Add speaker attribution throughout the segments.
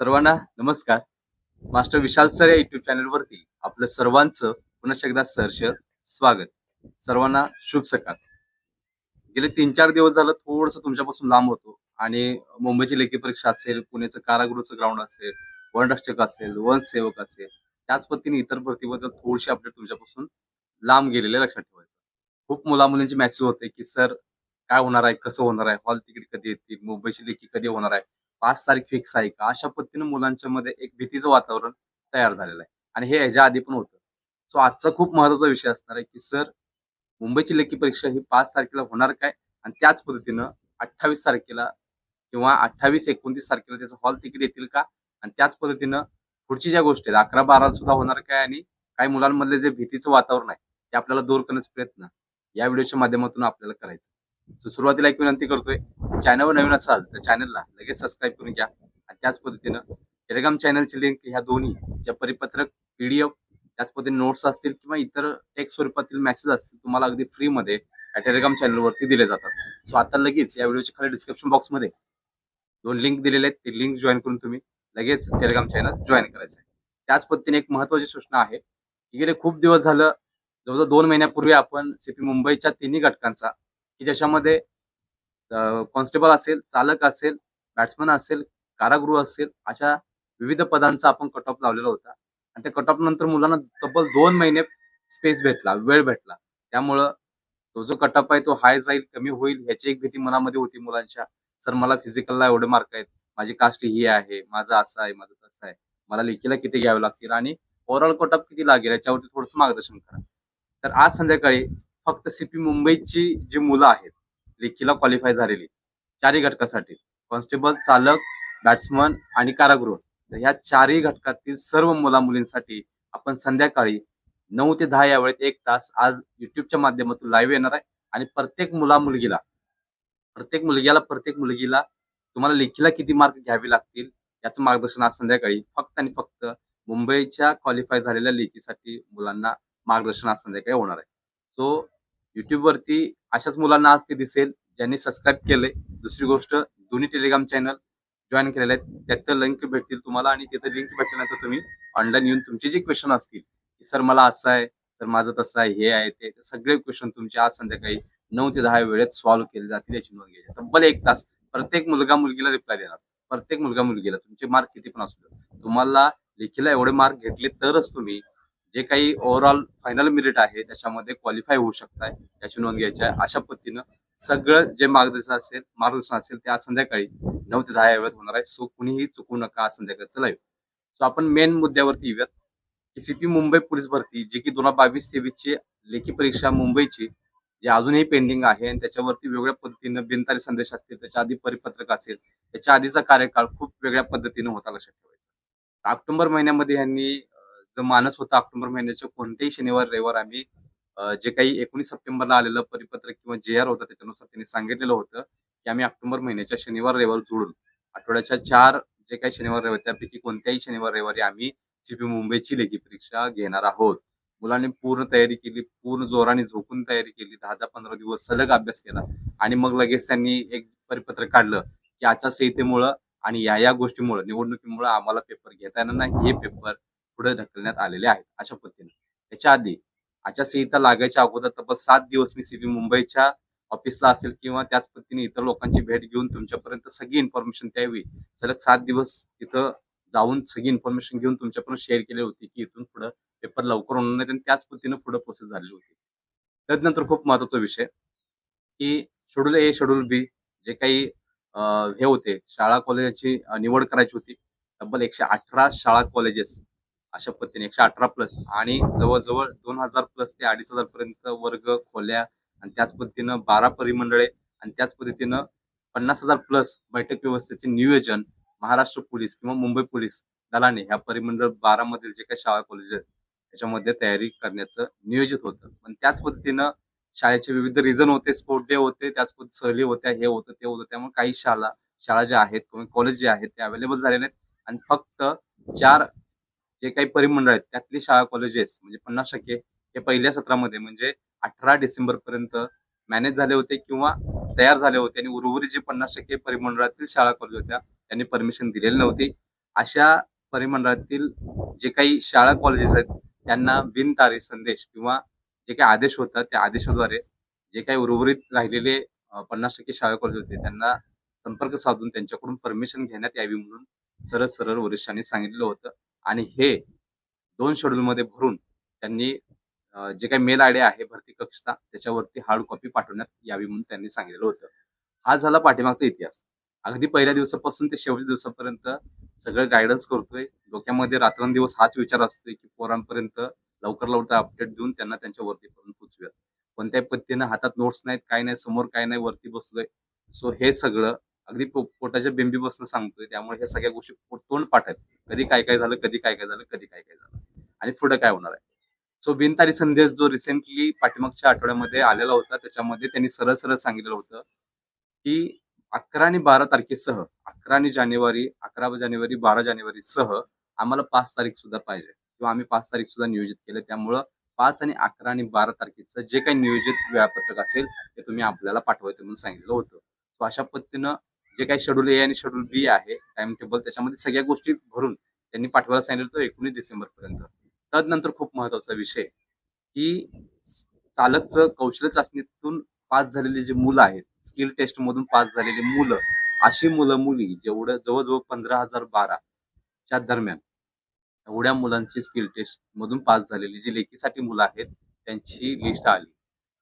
Speaker 1: सर्वांना नमस्कार. Master Vishal sir या युट्यूब चॅनलवरती आपलं सर्वांचं पुन्हा एकदा सहर्ष स्वागत. सर्वांना शुभ सकाळ. गेले तीन चार दिवस झालं थोडस तुमच्यापासून लांब होतो आणि मुंबईची लेखी परीक्षा असेल पुण्याचं कारागृहचं ग्राउंड असेल वनरक्षक असेल वनसेवक असेल त्याच पद्धतीने इतर भरतीबद्दल थोडीशी अपडेट तुमच्यापासून लांब गेलेले लक्षात ठेवायचं. खूप मुला मुलींची मॅसेज होते की सर काय होणार आहे? कसं होणार आहे? हॉल तिकीट कधी येतील? मुंबईची लेखी कधी होणार आहे? पाच तारीख फिक्स आहे का? अशा पद्धतीने मुलांच्या मध्ये एक भीतीचं वातावरण तयार झालेलं आहे. आणि हे ह्याच्या आधी पण होतं. सो आजचा खूप महत्त्वाचा विषय असणार आहे की सर मुंबईची लेखी परीक्षा ही पाच तारखेला होणार काय? आणि त्याच पद्धतीनं अठ्ठावीस तारखेला किंवा अठ्ठावीस एकोणतीस तारखेला त्याचं हॉल तिकीट येतील का? आणि त्याच पद्धतीनं पुढची ज्या गोष्टी आहेत अकरा बारा सुद्धा होणार काय? आणि काही मुलांमधले जे भीतीचं वातावरण आहे ते आपल्याला दूर करण्याचा प्रयत्न या व्हिडिओच्या माध्यमातून आपल्याला करायचं सुरुवातीला एक विनंती करतोय चॅनलवर नवीन असाल तर चॅनलला लगेच सबस्क्राईब करून घ्या. आणि त्याच पद्धतीनं टेलिग्राम चॅनलची लिंक ह्या दोन्ही ज्या परिपत्रक पीडीएफ त्याच पद्धतीने नोट्स असतील किंवा इतर टेक्स्ट स्वरूपातील मेसेज असतील तुम्हाला अगदी फ्रीमध्ये या टेलिग्राम चॅनलवरती दिले जातात. सो आता लगेच या व्हिडिओच्या खाली डिस्क्रिप्शन बॉक्समध्ये दोन लिंक दिलेले आहेत. ते लिंक जॉईन करून तुम्ही लगेच टेलिग्राम चॅनल जॉईन करायचं आहे. त्याच पद्धतीने एक महत्वाची सूचना आहे की गेले खूप दिवस झालं जवळजवळ दोन महिन्यापूर्वी आपण सीपी मुंबईच्या तिन्ही घटकांचा की ज्याच्यामध्ये कॉन्स्टेबल असेल चालक असेल बॅट्समन असेल कारागृह असेल अशा विविध पदांचा आपण कट ऑफ लावलेला होता. आणि त्या कट ऑफ नंतर मुलांना तब्बल दोन महिने स्पेस भेटला वेळ भेटला. त्यामुळं तो जो कट ऑफ आहे तो हाय जाईल कमी होईल याची एक भीती मनामध्ये होती मुलांच्या. सर मला फिजिकलला एवढे मार्क आहेत. माझी कास्ट ही आहे. माझं असं आहे माझं तसं आहे. मला लेखीला किती घ्यावे लागतील आणि ओव्हरऑल कट ऑफ किती लागेल याच्यावरती थोडंसं मार्गदर्शन करा. तर आज संध्याकाळी फक्त सीपी मुंबईची जी मुलं आहेत लेखीला क्वालिफाय झालेली चारही घटकासाठी. कॉन्स्टेबल चालक बॅट्समन आणि कारागृह. या ह्या चारही घटकातील सर्व मुला मुलींसाठी आपण संध्याकाळी नऊ ते दहा या वेळेत एक तास आज युट्यूबच्या माध्यमातून लाईव्ह येणार आहे. आणि प्रत्येक मुला मुलगीला प्रत्येक मुलग्याला प्रत्येक मुलगीला तुम्हाला लेखीला किती मार्क घ्यावे लागतील याचं मार्गदर्शन आज संध्याकाळी फक्त आणि फक्त मुंबईच्या क्वालिफाय झालेल्या लेखीसाठी मुलांना मार्गदर्शन आज संध्याकाळी होणार आहे. सो युट्यूबवरती अशाच मुलांना आज ते दिसेल ज्यांनी सबस्क्राईब केलंय. दुसरी गोष्ट दोन्ही टेलिग्राम चॅनल जॉईन केलेले आहेत. त्यात लिंक भेटतील तुम्हाला आणि तिथे लिंक भेटल्यानंतर तुम्ही ऑनलाईन येऊन तुमचे जे क्वेश्चन असतील की सर मला असं आहे सर माझं तसं आहे हे आहे ते सगळे क्वेश्चन तुमचे आज संध्याकाळी नऊ ते दहा वेळेत सॉल्व्ह केले जातील याची नोंद घ्यायची. तब्बल एक तास प्रत्येक मुलगा मुलगीला रिप्लाय देणार. प्रत्येक मुलगा मुलगीला तुमचे मार्क किती पण असू तुम्हाला लेखीला एवढे मार्क घेतले तरच तुम्ही जे काही ओव्हरऑल फायनल मेरिट आहे त्याच्यामध्ये क्वालिफाय होऊ शकताय याची नोंद घ्यायची आहे. अशा पद्धतीनं सगळं जे मार्गदर्शन असेल मार्गदर्शन असेल ते आज संध्याकाळी नऊ ते दहा या वेळेत होणार आहे. सो कुणीही चुकू नका आज संध्याकाळचं लाईव्ह सो आपण मेन मुद्द्यावरती येऊयात. की सीपी मुंबई पोलीस भरती जी की दोन हजार बावीस तेवीसची लेखी परीक्षा मुंबईची जी अजूनही पेंडिंग आहे आणि त्याच्यावरती वेगळ्या पद्धतीनं बिनतारी संदेश असतील त्याच्या आधी परिपत्रक असेल त्याच्या आधीचा कार्यकाळ खूप वेगळ्या पद्धतीनं होता लक्षात ठेवायचा. ऑक्टोबर महिन्यामध्ये यांनी जो मानस होता ऑक्टोबर महिन्याच्या कोणत्याही शनिवार रविवार आम्ही जे काही एकोणीस सप्टेंबरला आलेलं परिपत्रक किंवा जे आर होतं त्याच्यानुसार त्यांनी सांगितलेलं होतं की आम्ही ऑक्टोबर महिन्याच्या शनिवार रविवार जोडून आठवड्याच्या चार जे काही शनिवार रविवार त्यापैकी कोणत्याही शनिवार रविवारी आम्ही सीपी मुंबईची लेखी परीक्षा घेणार आहोत. मुलांनी पूर्ण तयारी केली पूर्ण जोराने झोपून तयारी केली दहा दहा पंधरा दिवस सलग अभ्यास केला आणि मग लगेच त्यांनी एक परिपत्रक काढलं की आचारसंहितेमुळं आणि या या गोष्टीमुळे निवडणुकीमुळे आम्हाला पेपर घेता येणार नाही. हे पेपर पुढे ढकलण्यात आलेले आहेत अशा पद्धतीने. त्याच्या आधी आचारसंहिता लागायच्या अगोदर तब्बल सात दिवस मी सीबी मुंबईच्या ऑफिसला असेल किंवा त्याच पद्धतीने इतर लोकांची भेट घेऊन तुमच्यापर्यंत सगळी इन्फॉर्मेशन द्यावी. सलग सात दिवस तिथं जाऊन सगळी इन्फॉर्मेशन घेऊन तुमच्यापर्यंत शेअर केली होती की इथून पुढे पेपर लवकर होणार नाही आणि त्याच पद्धतीने पुढे प्रोसेस झालेली होती. त्यानंतर खूप महत्त्वाचा विषय की schedule A schedule B J काही हे होते शाळा कॉलेजाची निवड करायची होती. तब्बल एकशे अठरा शाळा कॉलेजेस अशा पद्धतीने एकशे अठरा प्लस आणि जवळजवळ दोन हजार प्लस ते अडीच हजार पर्यंत वर्ग खोल्या आणि त्याच पद्धतीनं बारा परिमंडळे आणि त्याच पद्धतीनं पन्नास हजार प्लस बैठक व्यवस्थेचे नियोजन महाराष्ट्र पोलीस किंवा मुंबई पोलीस दलाने ह्या परिमंडळ बारा मधील जे काही शाळा कॉलेज आहेत त्याच्यामध्ये तयारी करण्याचं नियोजित होतं. पण त्याच पद्धतीनं शाळेचे विविध रिझन होते स्पोर्ट डे होते त्याच पद्धती सहली होत्या हे होतं ते होतं त्यामुळे काही शाळा शाळा ज्या आहेत कॉलेज जे आहेत ते अवेलेबल झाले नाहीत. आणि फक्त चार जे काही परिमंडळ आहेत त्यातली शाळा कॉलेजेस म्हणजे पन्नास टक्के हे पहिल्या सत्रामध्ये म्हणजे अठरा डिसेंबर पर्यंत मॅनेज झाले होते किंवा तयार झाले होते आणि उर्वरित जे पन्नास टक्के परिमंडळातील शाळा कॉलेज होत्या त्यांनी परमिशन दिलेली नव्हती. अशा परिमंडळातील जे काही शाळा कॉलेजेस आहेत त्यांना बिनतारी संदेश किंवा जे काही आदेश होतात त्या आदेशाद्वारे जे काही उर्वरित राहिलेले पन्नास टक्के शाळा कॉलेज होते त्यांना संपर्क साधून त्यांच्याकडून परमिशन घेण्यात यावी म्हणून सरळ सरळ वरिष्ठांनी सांगितलं होतं. आणि हे दोन शेड्यूल मध्ये भरून त्यांनी जे काही मेल आय डी आहे भरती कक्षचा त्याच्यावरती हार्ड कॉपी पाठवण्यात यावी म्हणून त्यांनी सांगितलं होतं. हा झाला पाठीमागचा इतिहास. अगदी पहिल्या दिवसापासून ते शेवटच्या दिवसापर्यंत सगळं गायडन्स करतोय. डोक्यामध्ये रात्रंदिवस हाच विचार असतोय की पोरांपर्यंत लवकर लवकर अपडेट देऊन त्यांना त्यांच्या वरती करून पोचूयात कोणत्याही पद्धतीनं हातात नोट्स नाहीत काय नाही समोर काय नाही वरती बसलोय. सो हे सगळं अगदी पोटाच्या बिंबी बसणं सांगतोय. त्यामुळे ह्या सगळ्या गोष्टी तोंड पाठ आहेत कधी काय काय झालं कधी काय काय झालं कधी काय काय झालं. आणि पुढे काय होणार आहे? सो बिनतारी संदेश जो रिसेंटली पाठीमागच्या आठवड्यामध्ये आलेला होता त्याच्यामध्ये त्यांनी सरळ सरळ सांगितलं होतं की अकरा आणि बारा तारखेसह अकरा आणि जानेवारी अकरा जानेवारी बारा जानेवारी सह आम्हाला पाच तारीख सुद्धा पाहिजे. किंवा आम्ही पाच तारीख सुद्धा नियोजित केलं. त्यामुळं पाच आणि अकरा आणि बारा तारखेचं जे काही नियोजित वेळापत्रक असेल ते तुम्ही आपल्याला पाठवायचं म्हणून सांगितलं होतं. सो अशा पद्धतीनं जे काही शेड्यूल ए आणि शेड्यूल बी आहे टाइम टेबल त्याच्यामध्ये सगळ्या गोष्टी भरून त्यांनी पाठवायला सांगितलं होतं एकोणीस डिसेंबर पर्यंत. तदनंतर खूप महत्त्वाचा विषय की चालकचं कौशल्य चाचणीतून पास झालेली जी मुलं आहेत स्किल टेस्ट मधून पास झालेली मुलं अशी मुलं मुली जेवढं जवळजवळ पंधरा हजार बारा च्या दरम्यान एवढ्या मुलांची स्किल टेस्ट मधून पास झालेली जी लेखीसाठी मुलं आहेत त्यांची लिस्ट आली.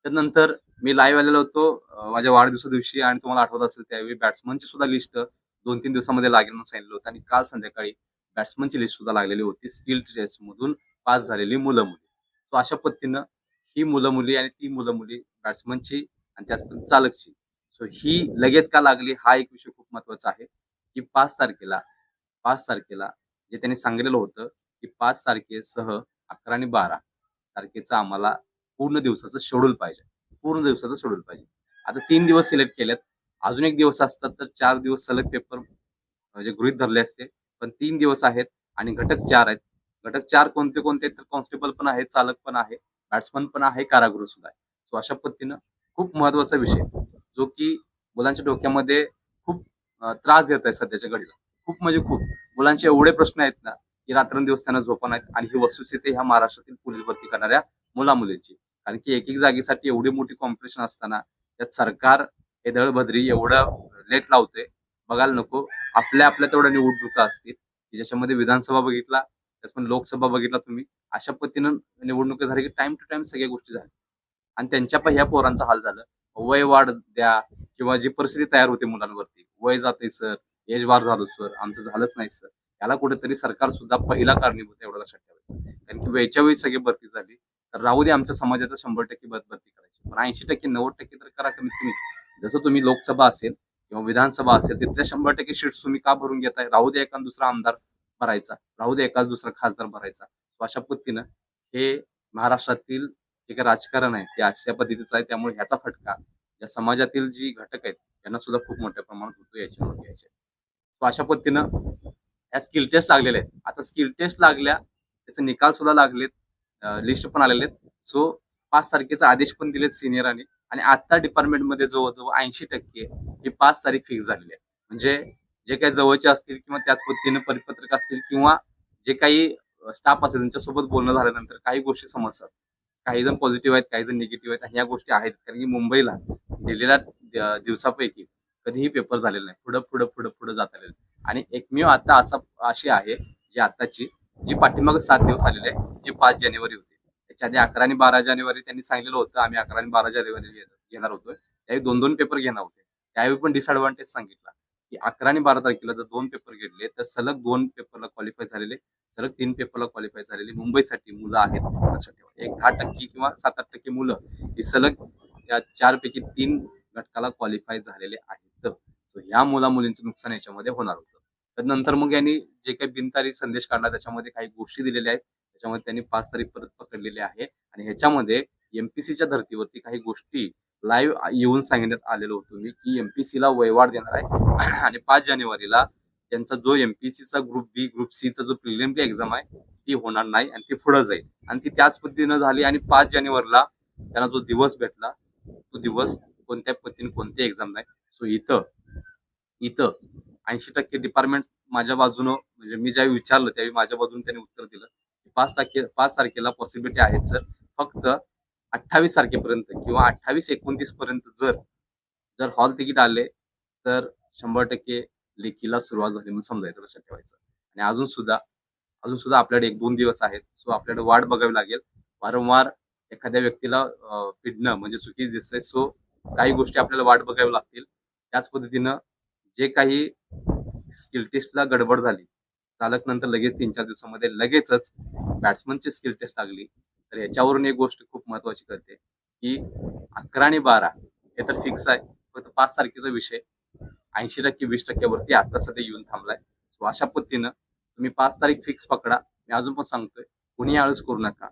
Speaker 1: त्यानंतर मी लाईव्ह आलेलो होतो माझ्या वाढदिवसा दिवशी आणि तुम्हाला आठवत असेल त्यावेळी बॅट्समनची सुद्धा लिस्ट दोन तीन दिवसामध्ये लागेल म्हणून सांगितलं होतं आणि काल संध्याकाळी बॅट्समनची लिस्ट सुद्धा लागलेली होती स्किल टेस्ट मधून पास झालेली मुलं मुली सो अशा पद्धतीनं ही मुलं मुली आणि ती मुलं मुली बॅट्समनची आणि त्याचप्रमाणे चालकची. सो ही लगेच का लागली हा एक विषय खूप महत्त्वाचा आहे की पाच तारखेला पाच तारखेला जे त्यांनी सांगितलेलं होतं की पाच तारखेसह अकरा आणि बारा तारखेचं आम्हाला पूर्ण दिवसाचं शेड्यूल पाहिजे. पूर्ण दिवसाचं शेड्यूल पाहिजे आता तीन दिवस सिलेक्ट केलेत अजून एक दिवस असतात तर चार दिवस सलग पेपर म्हणजे गृहित धरले असते. पण तीन दिवस आहेत आणि घटक चार आहेत. घटक चार कोणते कोणते तर कॉन्स्टेबल पण आहे चालक पण आहे बॅट्समन पण आहे कारागृह सुद्धा आहे. सो अशा पद्धतीनं खूप महत्त्वाचा विषय जो की मुलांच्या डोक्यामध्ये खूप त्रास देत आहे सध्याच्या घडीला. खूप म्हणजे खूप. मुलांचे एवढे प्रश्न आहेत ना की रात्रंदिवस त्यांना झोपा नाहीत आणि ही वस्तुस्थिती ह्या महाराष्ट्रातील पोलीस भरती करणाऱ्या मुलामुलींची. कारण की एक एक जागेसाठी एवढी मोठी कॉम्पिटिशन असताना त्यात सरकार हे दळभद्री एवढं लेट लावते बघायला नको. आपल्या आपल्या तेवढ्या निवडणुका असतील. की ज्याच्यामध्ये विधानसभा बघितला पण लोकसभा बघितला तुम्ही अशा पद्धतीनं निवडणुका झाली की टाइम टू टाइम सगळ्या गोष्टी झाल्या. आणि त्यांच्या पण ह्या पोरांचा हाल झालं. वय वाढ द्या किंवा जी परिस्थिती तयार होते मुलांवरती. वय जाते सर. एज वाढ झालो सर. आमचं झालंच नाही सर. याला कुठेतरी सरकार सुद्धा पहिला कारणीभूत एवढं लक्षात ठेवायचं. कारण की वेळच्या वेळी सगळी भरती झाली. तर राहू दे आमच्या समाजाचं शंभर टक्के भर- करायची. पण ऐंशी टक्के नव्वद टक्के तर करा कमीत कमी. जसं तुम्ही लोकसभा असेल किंवा विधानसभा असेल तिथल्या शंभर टक्के सीट्स तुम्ही का भरून घेताय? राहू दे एखादा दुसरा आमदार भरायचा. राहू दे एकाच दुसरा खासदार भरायचा. So अशा पद्धतीनं हे महाराष्ट्रातील जे काही राजकारण आहे. ते अशा पद्धतीचं आहे. त्यामुळे ह्याचा फटका या समाजातील जी घटक आहेत त्यांना सुद्धा खूप मोठ्या प्रमाणात होतो याची नोंद घ्यायची अशा पद्धतीनं ह्या स्किल टेस्ट लागलेल्या आहेत. आता स्किल टेस्ट लागल्या त्याचे निकाल सुद्धा लागलेत. लिस्ट पण आलेले आहेत. सो पाच तारखेचा आदेश पण दिलेत सिनियरांनी आणि आता डिपार्टमेंटमध्ये जवळजवळ ऐंशी टक्के ही पाच तारीख फिक्स झालेली आहे. म्हणजे जे काही जवळचे असतील किंवा त्याच पद्धतीने परिपत्रक असतील किंवा जे काही स्टाफ असेल त्यांच्यासोबत बोलणं झाल्यानंतर काही गोष्टी समजतात. काही जण पॉझिटिव्ह आहेत काही जण निगेटिव्ह आहेत. ह्या गोष्टी आहेत. कारण की मुंबईला दिलेल्या दिवसापैकी कधीही पेपर झालेला नाही. पुढं पुढं पुढं पुढं जात आलेलं आणि एकमेव आता असा अशी आहे जी आताची जी पाठीमागे सात दिवस आलेले आहे जी पाच जानेवारी होती. त्याच्या आधी अकरा आणि बारा जानेवारी त्यांनी सांगितलेलं होतं आम्ही अकरा आणि बारा जानेवारी घेणार होतो त्यावेळी दोन दोन पेपर घेणार होते. त्यावेळी पण डिसएडव्हान्टेज सांगितला. की अकरा आणि बारा तारखेला जर दोन पेपर घेतले तर सलग दोन पेपरला क्वालिफाय झालेले सलग तीन पेपरला क्वालिफाय झालेले मुंबईसाठी मुलं आहेत. लक्षात ठेवा. एक दहा टक्के किंवा सात आठ टक्के मुलं ही सलग या चारपैकी तीन घटकाला क्वालिफाय झालेले आहेत. सो ह्या मुला मुलींचं नुकसान याच्यामध्ये होणार होतं. नंतर मग यांनी जे काही बिनतारी संदेश काढला त्याच्यामध्ये काही गोष्टी दिलेल्या आहेत. त्याच्यामध्ये त्यांनी पाच तारीख परत पकडलेली आहे. आणि ह्याच्यामध्ये एमपीसीच्या धर्तीवरती काही गोष्टी लाईव्ह येऊन सांगण्यात आलेलो होतो मी की एमपीसीला वयवाढ देणार आहे. आणि पाच जानेवारीला त्यांचा जो एमपीसीचा ग्रुप बी ग्रुप सीचा जो प्रिलिमरी एक्झाम आहे ती होणार नाही आणि ती पुढे जाईल. आणि ती त्याच पद्धतीनं झाली आणि पाच जानेवारीला त्यांना जो दिवस भेटला तो दिवस कोणत्या पद्धतीने कोणती एक्झाम नाही सो इथं इथं ऐंशी टक्के डिपार्टमेंट माझ्या बाजूनं म्हणजे मी ज्यावेळी विचारलं त्यावेळी माझ्या बाजूने त्यांनी उत्तर दिलं. की पाच तारखे पाच तारखेला पॉसिबिलिटी आहेत सर फक्त अठ्ठावीस तारखेपर्यंत किंवा अठ्ठावीस एकोणतीस पर्यंत जर जर हॉल तिकीट आले तर शंभर टक्के लेखीला सुरुवात झाली म्हणून समजायचं लक्षात ठेवायचं. आणि अजून सुद्धा अजून सुद्धा आपल्याकडे एक दोन दिवस आहेत. सो आपल्याकडे वाट बघावी लागेल. वारंवार एखाद्या व्यक्तीला पिडणं म्हणजे चुकीच दिसतंय. सो काही गोष्टी आपल्याला वाट बघावी लागतील. त्याच पद्धतीनं जे काही स्किल टेस्टला गडबड झाली चालक नंतर लगेच तीन चार दिवसामध्ये लगेचच बॅट्समनची स्किल टेस्ट लागली. तर याच्यावरून एक गोष्ट खूप महत्वाची कळते की अकरा आणि बारा हे तर फिक्स आहे. फक्त पाच तारखेचा विषय. ऐंशी टक्के वीस टक्क्यावरती आता सध्या येऊन थांबलाय. सो अशा पद्धतीनं तुम्ही पाच तारीख फिक्स पकडा. मी अजून पण सांगतोय कोणी आळस करू नका.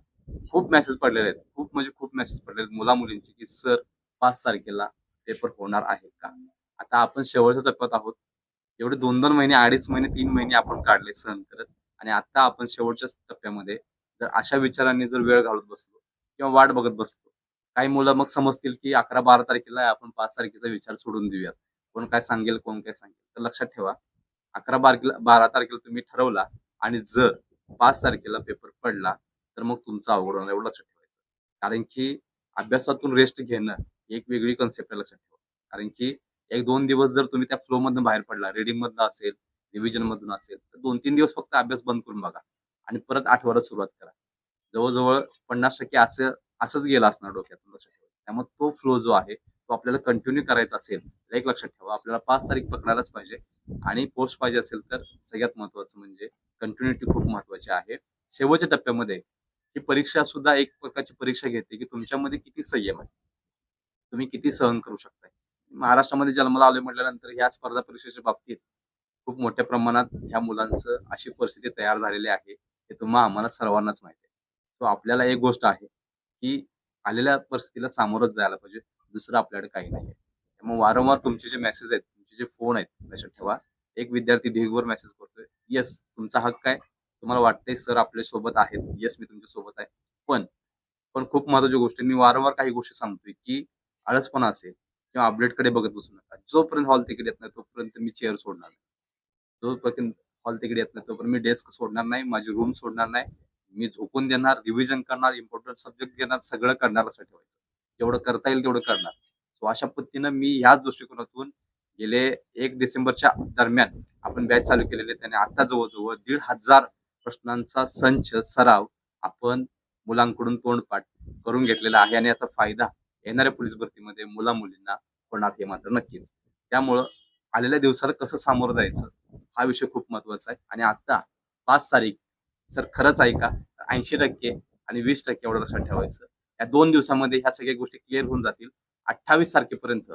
Speaker 1: खूप मेसेज पडलेले आहेत. खूप म्हणजे खूप मेसेज पडलेले आहेत मुला मुलींचे की सर पाच तारखेला पेपर होणार आहे का? आता आपण शेवटच्या टप्प्यात आहोत. एवढे दोन दोन महिने अडीच महिने तीन महिने आपण काढले सहन करत आणि आता आपण शेवटच्या टप्प्यामध्ये जर अशा विचारांनी जर वेळ घालत बसलो किंवा वाट बघत बसलो काही मुलं मग समजतील की अकरा बारा तारखेला आपण पाच तारखेचा विचार सोडून देऊयात. कोण काय सांगेल कोण काय सांगेल. तर लक्षात ठेवा अकरा बारखेला बारा तारखेला तुम्ही ठरवला आणि जर पाच तारखेला पेपर पडला तर मग तुमचं अवघड होणार एवढं लक्षात ठेवायचं. कारण की अभ्यासातून रेस्ट घेणं एक वेगळी कन्सेप्ट आहे लक्षात ठेवा. कारण की एक दोन दिवस जर तुम्ही त्या फ्लो मधून बाहेर पडला रिडिंग मधून असेल रिव्हिजन मधून असेल तर दोन तीन दिवस फक्त अभ्यास बंद करून बघा आणि परत आठवड्यात सुरुवात करा. जवळजवळ पन्नास टक्के असं असंच गेलं असणार डोक्यातून लक्षात ठेवा त्यामुळे तो फ्लो जो आहे तो आपल्याला कंटिन्यू करायचा असेल तर एक लक्षात ठेवा. आपल्याला पाच तारीख पकडायलाच पाहिजे आणि पोस्ट पाहिजे असेल तर सगळ्यात महत्वाचं म्हणजे कंटिन्युटी खूप महत्वाची आहे. शेवटच्या टप्प्यामध्ये ही परीक्षा सुद्धा एक प्रकारची परीक्षा घेते की तुमच्यामध्ये किती संयम आहे. तुम्ही किती सहन करू शकताय. महाराष्ट्रामध्ये जन्माला आले म्हटल्यानंतर ह्या स्पर्धा परीक्षेच्या बाबतीत खूप मोठ्या प्रमाणात ह्या मुलांचं अशी परिस्थिती तयार झालेली आहे हे तुम्हा आम्हाला सर्वांनाच माहिती आहे. तो आपल्याला एक गोष्ट आहे की आलेल्या परिस्थितीला सामोरच जायला पाहिजे दुसरं आपल्याकडे काही नाही आहे. त्यामुळे वारंवार तुमचे जे मेसेज आहेत तुमचे जे फोन आहेत लक्षात ठेवा. एक विद्यार्थी ढीगवर मेसेज करतोय येस तुमचा हक्क आहे. तुम्हाला वाटतंय सर आपल्यासोबत आहेत. येस मी तुमच्यासोबत आहे. पण पण खूप महत्वाची गोष्ट मी वारंवार काही गोष्टी सांगतोय की आळसपणा असेल किंवा अपडेटकडे बघत बसू नका. जोपर्यंत हॉल तिकीट येत नाही तोपर्यंत मी चेअर सोडणार नाही. जोपर्यंत हॉल तिकीट येत नाही तोपर्यंत मी डेस्क सोडणार नाही माझी रूम सोडणार नाही. मी झोपून देणार रिव्हिजन करणार इम्पॉर्टंट सब्जेक्ट घेणार सगळं करणार लक्षात ठेवायचं. जेवढं करता येईल तेवढं करणार. सो अशा पद्धतीनं मी ह्याच दृष्टिकोनातून गेले एक डिसेंबरच्या दरम्यान आपण बॅच चालू केलेले त्याने आता जवळजवळ दीड हजार प्रश्नांचा संच सराव आपण मुलांकडून तोंडपाठ करून घेतलेला आहे आणि याचा फायदा येणाऱ्या पोलीस भरतीमध्ये मुला मुलींना होणार हे मात्र नक्कीच. त्यामुळं आलेल्या दिवसाला कसं सामोरं जायचं हा विषय खूप महत्त्वाचा आहे. आणि आता पाच तारीख सर खरंच आहे का? ऐंशी टक्के आणि वीस टक्के एवढं लक्षात ठेवायचं. या दोन दिवसामध्ये ह्या सगळ्या गोष्टी क्लिअर होऊन जातील. अठ्ठावीस तारखेपर्यंत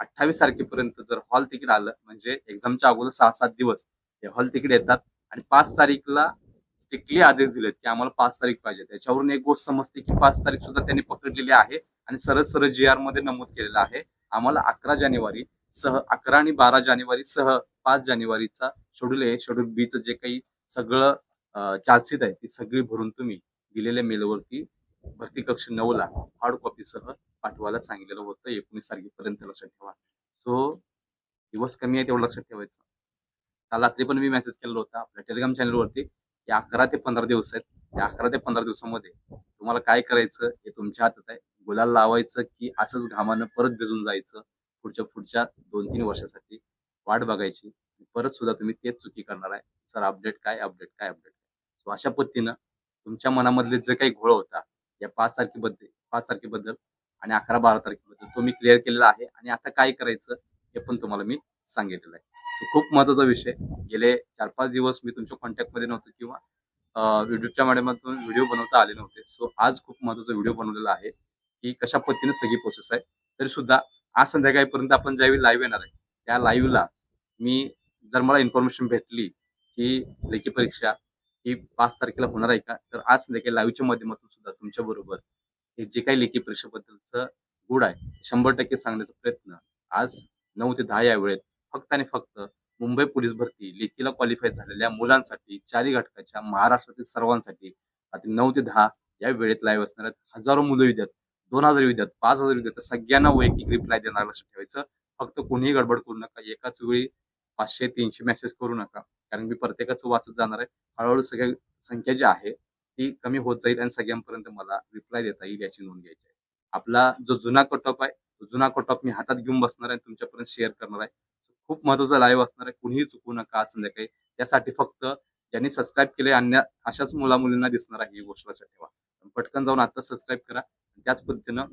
Speaker 1: अठ्ठावीस तारखेपर्यंत जर हॉल तिकीट आलं म्हणजे एक्झामच्या अगोदर सहा सात दिवस हे हॉल तिकीट येतात. आणि पाच तारीखला स्ट्रिक्टली आदेश दिलेत की आम्हाला पाच तारीख पाहिजे. त्याच्यावरून एक गोष्ट समजते की पाच तारीख सुद्धा त्यांनी पकडलेली आहे. आणि सरळ सरळ जी आरमध्ये नमूद केलेलं आहे. आम्हाला अकरा जानेवारी सह अकरा आणि बारा जानेवारी सह पाच जानेवारीचा शेड्यूल आहे. शेड्यूल बीचं जे काही सगळं चार्जशीट आहे ती सगळी भरून तुम्ही दिलेल्या मेलवरती भरती कक्ष नऊला हार्ड कॉपी सह पाठवायला सांगितलेलं होतं. एकोणीस तारखेपर्यंत लक्षात ठेवा. सो दिवस कमी आहे तेवढं लक्षात ठेवायचं. काल रात्री पण मी मेसेज केलेला होता आपल्या टेलिग्राम चॅनलवरती की अकरा ते पंधरा दिवस आहेत. त्या अकरा ते पंधरा दिवसामध्ये तुम्हाला काय करायचं हे तुमच्या हातात आहे. गुलाल लावायचं की असंच घामानं परत भिजून जायचं पुढच्या पुढच्या दोन तीन वर्षासाठी वाट बघायची. परत सुद्धा तुम्ही तेच चुकी करणार आहे. सर अपडेट काय अपडेट काय अपडेट काय? सो अशा पद्धतीनं तुमच्या मनामधले जे काही घोळ होता या पाच तारखेबद्दल पाच तारखेबद्दल आणि अकरा बारा तारखेबद्दल तो मी क्लिअर केलेला आहे आणि आता काय करायचं हे पण तुम्हाला मी सांगितलेलं आहे. सो खूप महत्त्वाचा विषय. गेले चार पाच दिवस मी तुमच्या कॉन्टॅक्टमध्ये नव्हतो किंवा युट्यूबच्या माध्यमातून व्हिडिओ बनवता आले नव्हते. सो आज खूप महत्त्वाचा व्हिडिओ बनवलेला आहे. की कशा पद्धतीने सगळी प्रोसेस आहे. तरी सुद्धा आज संध्याकाळपर्यंत आपण ज्यावेळी लाईव्ह येणार आहे त्या लाईव्हला मी जर मला इन्फॉर्मेशन भेटली की लेखी परीक्षा ही पाच तारखेला होणार आहे का तर आज संध्याकाळी लाईव्हच्या माध्यमातून सुद्धा तुमच्या बरोबर हे जे काही लेखी परीक्षेबद्दलचं गुड आहे शंभर टक्के सांगण्याचा प्रयत्न आज नऊ ते दहा या वेळेत फक्त आणि फक्त मुंबई पोलीस भरती लेखीला क्वालिफाय झालेल्या मुलांसाठी चारी घटकाच्या महाराष्ट्रातील सर्वांसाठी नऊ ते दहा या वेळेत लाईव्ह असणार आहेत हजारो मुलं विद्यार्थी दोन हजार विद्यार्थी पाच हजार विद्यार्थी सगळ्यांना वैयक्तिक रिप्लाय देणार लक्षात ठेवायचं. फक्त कोणीही गडबड करू नका. एकाच वेळी पाचशे तीनशे मेसेज करू नका. कारण मी प्रत्येकाचं वाचत जाणार आहे. हळूहळू सगळ्या संख्या जी आहे ती कमी होत जाईल आणि सगळ्यांपर्यंत मला रिप्लाय देता येईल याची नोंद घ्यायची आहे. आपला जो जुना कटॉप आहे तो जुना कटॉप मी हातात घेऊन बसणार आहे तुमच्यापर्यंत शेअर करणार आहे. खूप महत्त्वाचा लाईव्ह असणार आहे. कुणीही चुकू नका संध्याकाळी. त्यासाठी फक्त ज्यांनी सबस्क्राईब केले अन्य अशाच मुला मुलींना दिसणार आहे ही गोष्ट लक्षात ठेवा. पटकन जाऊन आता सबस्क्राईब करा. त्याच पद्धतीनं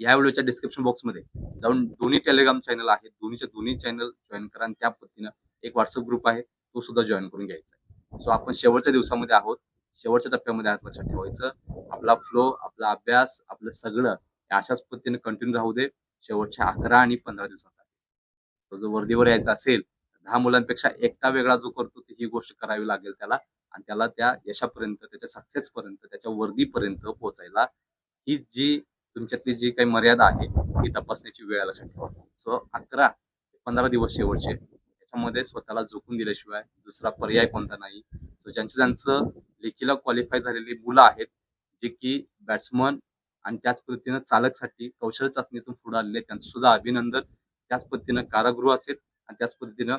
Speaker 1: या व्हिडिओच्या डिस्क्रिप्शन बॉक्समध्ये जाऊन दोन्ही टेलिग्राम चॅनल आहेत दोन्हीच्या दोन्ही चॅनल जॉईन करा आणि त्या पद्धतीनं एक व्हॉट्सअप ग्रुप आहे तो सुद्धा जॉईन करून घ्यायचा आहे. सो आपण शेवटच्या दिवसामध्ये आहोत. शेवटच्या टप्प्यामध्ये आहोत लक्षात ठेवायचं. आपला फ्लो आपला अभ्यास आपलं सगळं अशाच पद्धतीने कंटिन्यू राहू दे. शेवटच्या अकरा आणि पंधरा दिवसासाठी. तो जो वर्दीवर यायचा असेल दहा मुलांपेक्षा एकटा वेगळा जो करतो ती ही गोष्ट करावी लागेल त्याला. आणि त्याला त्या यशापर्यंत त्याच्या सक्सेसपर्यंत त्याच्या वर्दीपर्यंत पोहोचायला ही जी तुमच्यातली जी काही मर्यादा आहे ती तपासण्याची वेळ लक्षात ठेवा सो अकरा ते पंधरा दिवस शेवटचे. त्याच्यामध्ये स्वतःला झोकून दिल्याशिवाय दुसरा पर्याय कोणता नाही. सो ज्यांचं ज्यांचं लेखीला क्वालिफाय झालेली मुलं आहेत जे की बॅट्समन आणि त्याच पद्धतीनं चालकसाठी कौशल्य चाचणीतून पुढे आलेले त्यांचं सुद्धा अभिनंदन. त्याच पद्धतीनं कारागृह असेल आणि त्याच पद्धतीनं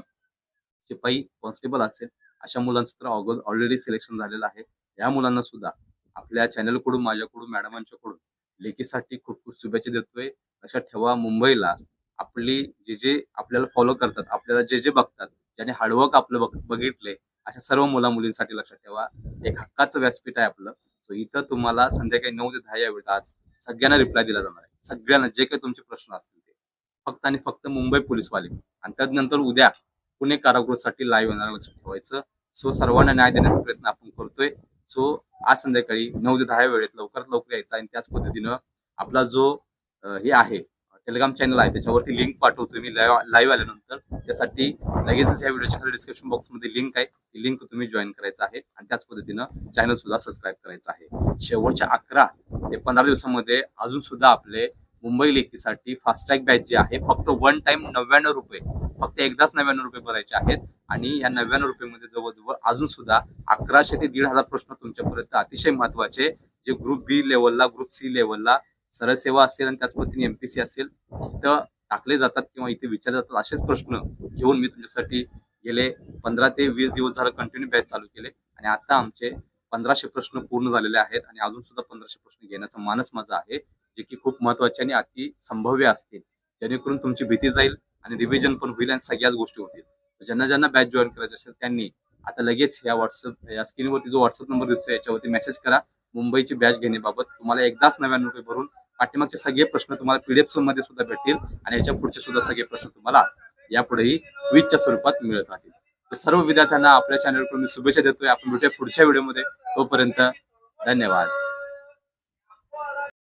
Speaker 1: शिपाई कॉन्स्टेबल असेल. अशा मुलांचं तर ऑलरेडी सिलेक्शन झालेलं आहे. या मुलांना सुद्धा आपल्या चॅनलकडून माझ्याकडून मॅडमांच्याकडून लेखीसाठी खूप खूप शुभेच्छा देतोय. लक्षात ठेवा मुंबईला आपली जे जे आपल्याला फॉलो करतात आपल्याला जे जे बघतात ज्याने हार्डवर्क आपलं बघितले अशा सर्व मुला मुलींसाठी लक्षात ठेवा. एक हक्काचं व्यासपीठ आहे आपलं. सो इथं तुम्हाला संध्याकाळी नऊ ते दहा या वेळेत आज सगळ्यांना रिप्लाय दिला जाणार आहे. सगळ्यांना जे काही तुमचे प्रश्न असतील ते. फक्त आणि फक्त मुंबई पोलीसवाले. आणि त्यानंतर उद्या पुणे कारागृहासाठी लाईव्ह येणार लक्षात ठेवायचं. सो सर्वांना न्याय देण्याचा प्रयत्न आपण करतोय. सो आज संध्याकाळी नऊ ते दहा या वेळेत लवकरात लवकर यायचा आणि त्याच पद्धतीनं आपला जो हे आहे टेलिग्राम चॅनल आहे त्याच्यावरती लिंक पाठवतो मी लाईव्ह आल्यानंतर. त्यासाठी लगेचच या व्हिडिओच्या खाली डिस्क्रिप्शन बॉक्समध्ये लिंक आहे. ती लिंक तुम्ही जॉईन करायचं आहे आणि त्याच पद्धतीनं चॅनल सुद्धा सबस्क्राईब करायचं आहे. शेवटच्या अकरा ते पंधरा दिवसामध्ये अजून सुद्धा आपले मुंबई लेखीसाठी फास्टॅग बॅच जे आहे फक्त वन टाइम नव्याण्णव रुपये फक्त एकदाच नव्याण्णव रुपये भरायचे आहेत. आणि या नव्याण्णव रुपयेमध्ये जवळजवळ अजून सुद्धा अकराशे ते दीड हजार प्रश्न तुमच्यापर्यंत अतिशय महत्त्वाचे. जे ग्रुप बी लेवलला ग्रुप सी लेवलला सरळ सेवा असेल आणि त्याच पद्धतीने एमपीसी असेल इथं टाकले जातात किंवा इथे विचारले जातात असेच प्रश्न घेऊन मी तुमच्यासाठी गेले पंधरा ते वीस दिवस झालं कंटिन्यू बॅच चालू केले. आणि आता आमचे पंधराशे प्रश्न पूर्ण झालेले आहेत आणि अजून सुद्धा पंधराशे प्रश्न घेण्याचा मानस माझा आहे. जे की खूप महत्त्वाचे आणि अति संभाव्य असतील. जेणेकरून तुमची भीती जाईल आणि रिव्हिजन पण होईल आणि सगळ्याच गोष्टी होतील. ज्यांना ज्यांना बॅच जॉईन करायचे असेल त्यांनी आता लगेच या व्हॉट्सअप या स्क्रीनवरती जो व्हॉट्सअप नंबर दिसतो याच्यावरती मेसेज करा. मुंबईची बॅच घेण्याबाबत तुम्हाला एकदाच नव्याण्णव रुपये भरून पाठीमागचे सगळे प्रश्न तुम्हाला पीडीएफमध्ये सुद्धा भेटतील आणि याच्या पुढचे सुद्धा सगळे प्रश्न तुम्हाला यापुढेही क्विजच्या स्वरूपात मिळत राहतील. तर सर्व विद्यार्थ्यांना आपल्या चॅनलकडून मी शुभेच्छा देतोय. आपण भेटूया पुढच्या व्हिडिओमध्ये तोपर्यंत धन्यवाद.